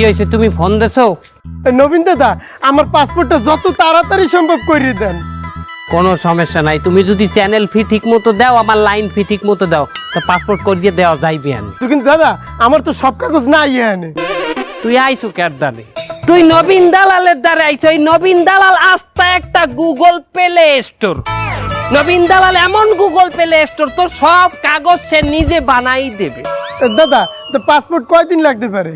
কি হয়েছে তুমি ফোন দেছো? নবীন দাদা আমার পাসপোর্টটা যত তাড়াতাড়ি সম্ভব করে দেন। কোনো সমস্যা নাই তুমি যদি চ্যানেল ফি ঠিক মতো দাও আমার লাইন ফি ঠিক মতো দাও তা পাসপোর্ট করিয়ে দেওয়া যাইবে আমি তো কিন্তু দাদা আমার তো সব কাগজ নাই এখানে তুই আইসু কার দানে? তুই নবীন দালালের দ্বারা আইছ এই নবীন দালাল আস্তা একটা গুগল প্লে স্টোর নবীন দালাল এমন গুগল প্লে স্টোর তোর সব কাগজ সে নিজে বানাই দেবে। দাদা তো পাসপোর্ট কয়দিন লাগতে পারে?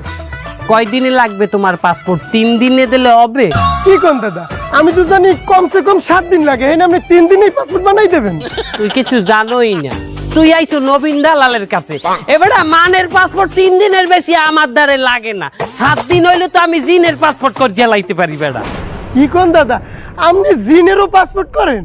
কয়দিনে লাগবে তোমার পাসপোর্ট তিন দিনে দিলে হবে। কি কোন দাদা? আমি তো জানি কমসে কম সাত দিন লাগে। এই আপনি তিন দিনেই পাসপোর্ট বানাই দেবেন। তুই কিছু জানোই না। তুই আইছো নবীন দালালের কাছে। এবারে মানের পাসপোর্ট তিন দিনের বেশি আমার দ্বারে লাগে না। সাত দিন হইলে তো আমি জিনের পাসপোর্ট করে জ্বালাইতে পারি বেড়া। কি কোন দাদা? আপনি জিনেরও পাসপোর্ট করেন?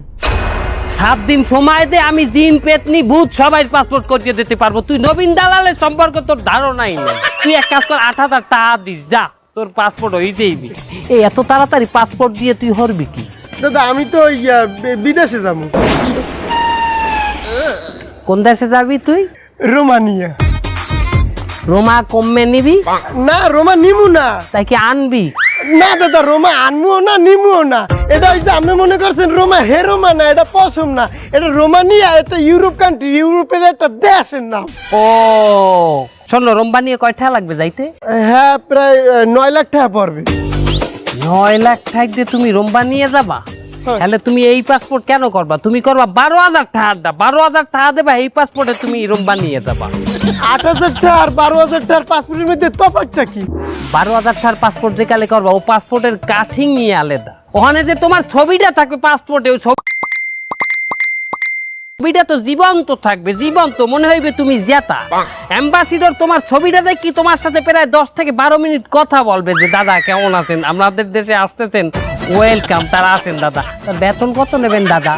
সাত দিন সময় দে আমি জিন পেতনি ভূত সবাই পাসপোর্ট করিয়ে দিতে পারব। তুই নবীন দালালের সম্পর্কে তোর ধারণাই নেই। তুই এক কাজ কর আট হাজার টাকা দিস যা তোর পাসপোর্ট হইতেই দি এই এত তাড়াতাড়ি পাসপোর্ট দিয়ে তুই হরবি কি? দাদা আমি তো ইয়া, বে- বিদেশে যাব। কোন দেশে যাবি তুই? রোমানিয়া। রোমা কমে নিবি? না রোমা নিমু না। তাই কি আনবি? না দাদা রোমা আনমুও না নিমুও না। এটা হচ্ছে আপনি মনে করছেন রোমা হে রোমা না এটা পশম না। এটা রোমানিয়া এটা ইউরোপ কান্ট্রি ইউরোপের একটা দেশের নাম। ও শোনো রোম্বা নিয়ে কয়টা লাগবে যাইতে? হ্যাঁ প্রায় নয় লাখ টাকা পড়বে। নয় লাখ টাকা দিয়ে তুমি রোম্বা নিয়ে যাবা? তাহলে তুমি এই পাসপোর্ট কেন করবা? তুমি করবা বারো হাজার টাকা বারো হাজার টাকা দেবা এই পাসপোর্টে তুমি রোম্বা নিয়ে যাবা। আট হাজার টাকা আর বারো হাজার টাকার পাসপোর্টের মধ্যে তফাৎটা কি? বারো হাজার টাকার পাসপোর্ট যে কালে করবা ও পাসপোর্টের কাঠিং নিয়ে আলাদা। ওখানে যে তোমার ছবিটা থাকবে পাসপোর্টে ওই ছবি ছবিটা তো জীবন্ত থাকবে জীবন্ত। মনে হইবে তুমি জেতা অ্যাম্বাসিডর তোমার ছবিটা দেখি তোমার সাথে প্রায় দশ থেকে বারো মিনিট কথা বলবে যে দাদা কেমন আছেন? আমাদের দেশে আসতেছেন। ওয়েলকাম তারা আছেন দাদা। বেতন কত নেবেন দাদা?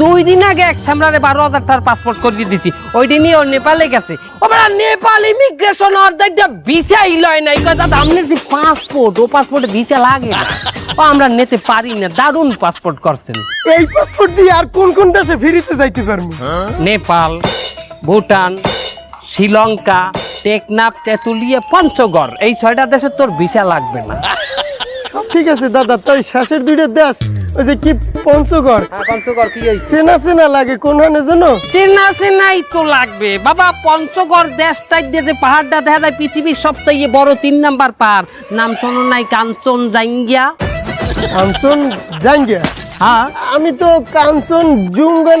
দুই দিন আগে এক সামরারে বারো হাজার টাকার পাসপোর্ট করিয়ে দিছি। ওই দিনই ওর নেপালে গেছে। ওরা নেপাল ইমিগ্রেশন অর্ধেক দিয়ে ভিসাই লয় নাই। কয় দাদা আপনার যে পাসপোর্ট ও পাসপোর্টে ভিসা লাগে না। ও আমরা নিতে পারি না। দারুণ পাসপোর্ট করছেন। এই পাসপোর্ট দিয়ে আর কোন কোন দেশে ফিরিতে যাইতে পারব? নেপাল ভুটান শ্রীলঙ্কা টেকনাফ তেঁতুলিয়া পঞ্চগড়। এই ছয়টা দেশে তোর ভিসা লাগবে না। ঠিক আছে দাদা। তো ওই শেষের দুইটা দেশ ওই যে কি পঞ্চগড়? পঞ্চগড় কি চেনা চেনা লাগে কোন হানে জানো? চেনা চেনাই তো লাগবে। বাবা পঞ্চগড় দেশটাই যে পাহাড়টা দেখা যায় পৃথিবীর সবচেয়ে বড় তিন নাম্বার পাহাড়। নাম শোনো নাই কাঞ্চন জাঙ্গিয়া কাঞ্চন জাঙ্গিয়া হ্যাঁ। আমি তো কাঞ্চন জুঙ্গা